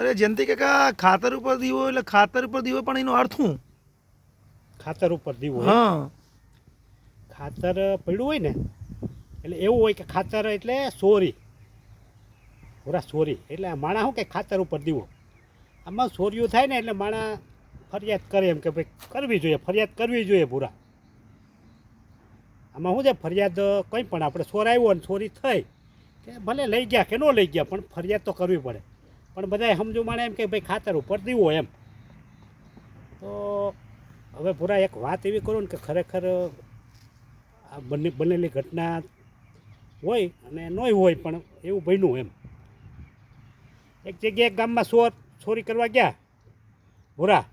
અરે જયંતિ કાકા ખાતર ઉપર દીવો એટલે ખાતર ઉપર દીવો પણ એનો અર્થ શું? ખાતર ઉપર દીવો. હા. ખાતર પડ્યું હોય ને એટલે એવું હોય કે ખાતર એટલે સોરી. પૂરા સોરી. એટલે માણા શું કે ખાતર ઉપર દીવો? આમાં સોરીઓ થાય ને એટલે માણા ફરિયાદ કરે એમ કે ભાઈ કરવી જોઈએ ફરિયાદ કરવી જોઈએ પૂરા. આમાં શું છે ફરિયાદ કંઈ પણ આપણે સોર આવ્યો ને ચોરી થઈ. કે ભલે લઈ ગયા કે ન લઈ ગયા પણ ફરિયાદ તો કરવી પડે. પણ બધાએ સમજુ માણે એમ કે ભાઈ ખાતર ઉપર દીવો એમ. તો હવે પૂરા એક વાત એવી કરું ને કે ખરેખર આ બને બનેલી ઘટના હોય અને નોય હોય પણ એવું બન્યું એમ. એક જગ્યાએ ગામમાં ચોર ચોરી કરવા ગયા ભૂરા.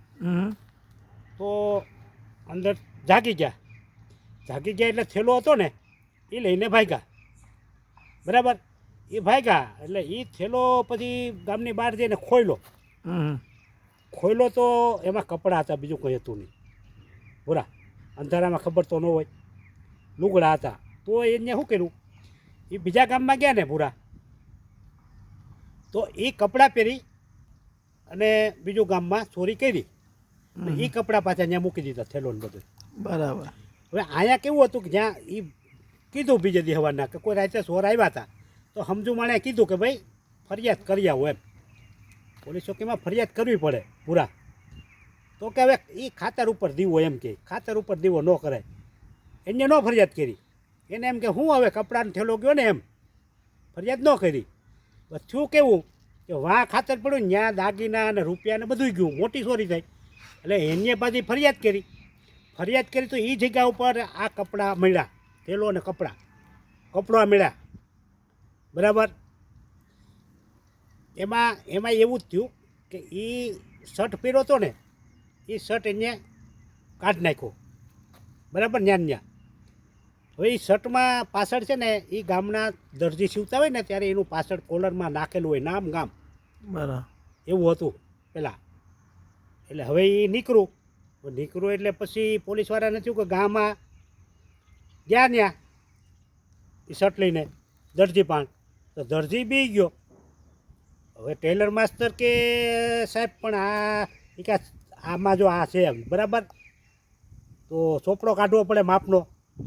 તો અંદર જાગી ગયા. જાગી ગયા એટલે થેલો હતો ને એ લઈને ભાગ્યા. બરાબર? એ ભાગ્યા. એટલે એ થેલો પછી ગામની બહાર જઈને ખોયલો. ખોયલો તો એમાં કપડાં હતા બીજું કંઈ હતું નહીં. બોરા અંધારામાં ખબર તો ન હોય. લુગડા હતા. તો એને શું કર્યું? એ બીજા ગામમાં ગયા ને પૂરા તો એ કપડાં પહેરી અને બીજું ગામમાં ચોરી કરી. એ કપડાં પાછા ત્યાં મૂકી દીધા થેલોને બધું. બરાબર. હવે અહીંયા કેવું હતું કે જ્યાં એ કીધું બીજે દી હવાના કે કોઈ રાતે ચોર આવ્યા હતા. તો સમજુ માણે કીધું કે ભાઈ, ફરિયાદ કરી આવો એમ. પોલીસ ચોકીમાં ફરિયાદ કરવી પડે પૂરા. તો કે હવે એ ખાતર ઉપર દીવો એમ કે, ખાતર ઉપર દીવો ન કરાય. એને ન ફરિયાદ કરી. એને એમ કે હું હવે કપડાનો થેલો ગયો ને એમ. ફરિયાદ ન કરી. બસ થયું કેવું? કે વાં ખાતર પડ્યું ત્યાં દાગીના અને રૂપિયા ને બધું ગયું. મોટી ચોરી થઈ. એટલે એને પાછી ફરિયાદ કરી. ફરિયાદ કરી તો એ જગ્યા ઉપર આ કપડાં મળ્યા. થેલો અને કપડાં. કપડાં મળ્યા. બરાબર? એમાં એમાં એવું જ થયું કે એ શર્ટ પહેર્યો હતો ને એ શર્ટ એને કાઢી નાખ્યો. બરાબર? ન્યા ન્યા. હવે એ શર્ટમાં પાછળ છે ને એ ગામના દરજી સીવતા હોય ને ત્યારે એનું પાછળ કોલરમાં નાખેલું હોય નામ ગામ. બરાબર. એવું હતું પહેલાં એટલે હવે એ નીકળું નીકળું એટલે પછી પોલીસવાળાને થયું કે ગામમાં ગયા ત્યાં એ શર્ટ લઈને દરજી પાણ. તો દરજી બી ગયો. હવે ટેલર માસ્તર કે સાહેબ પણ આ ઈ આમાં જો આ છે બરાબર? તો ચોપડો કાઢવો પડે માપનો.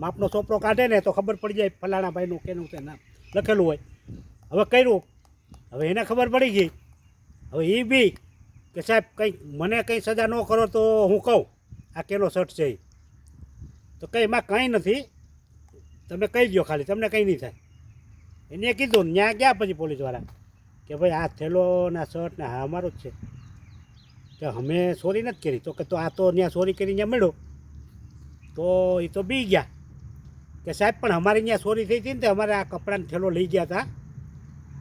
માપનો ચોપડો કાઢે ને તો ખબર પડી જાય ફલાણા ભાઈનું કેનું કે નામ. લખેલું હોય. હવે કર્યું. હવે એને ખબર પડી ગઈ. હવે એ બી કે સાહેબ કંઈ મને કંઈ સજા ન કરો તો હું કહું, આ કેનો શર્ટ છે. તો કંઈ એમાં કંઈ નથી. તમે કહી દો ખાલી, તમને કંઈ નહીં થાય. એને કીધું ત્યાં ગયા પછી પોલીસવાળા? કે ભાઈ, આ થેલો ના શર્ટ ને હા અમારો જ છે. કે અમે ચોરી નથી કરી. તો કે તો આ તો ત્યાં ચોરી કરી ત્યાં મળ્યો. તો એ તો બી ગયા. કે સાહેબ, પણ અમારી ત્યાં ચોરી થઈ હતી ને તો અમારે આ કપડાને થેલો લઈ ગયા હતા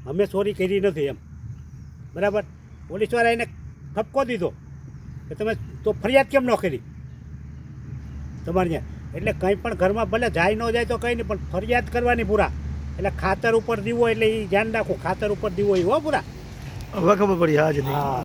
અમે ચોરી કરી નથી એમ. બરાબર? પોલીસવાળા એને ઠપકો દીધો કે તમે તો ફરિયાદ કેમ ન કરી? તમારે ત્યાં એટલે કંઈ પણ ઘરમાં ભલે જાય ન જાય તો કંઈ નહીં, પણ ફરિયાદ કરવાની પૂરા. એટલે ખાતર ઉપર દીવો એટલે એ ધ્યાન રાખો ખાતર ઉપર દીવો એ હો પૂરા. હવે ખબર પડી હા હા.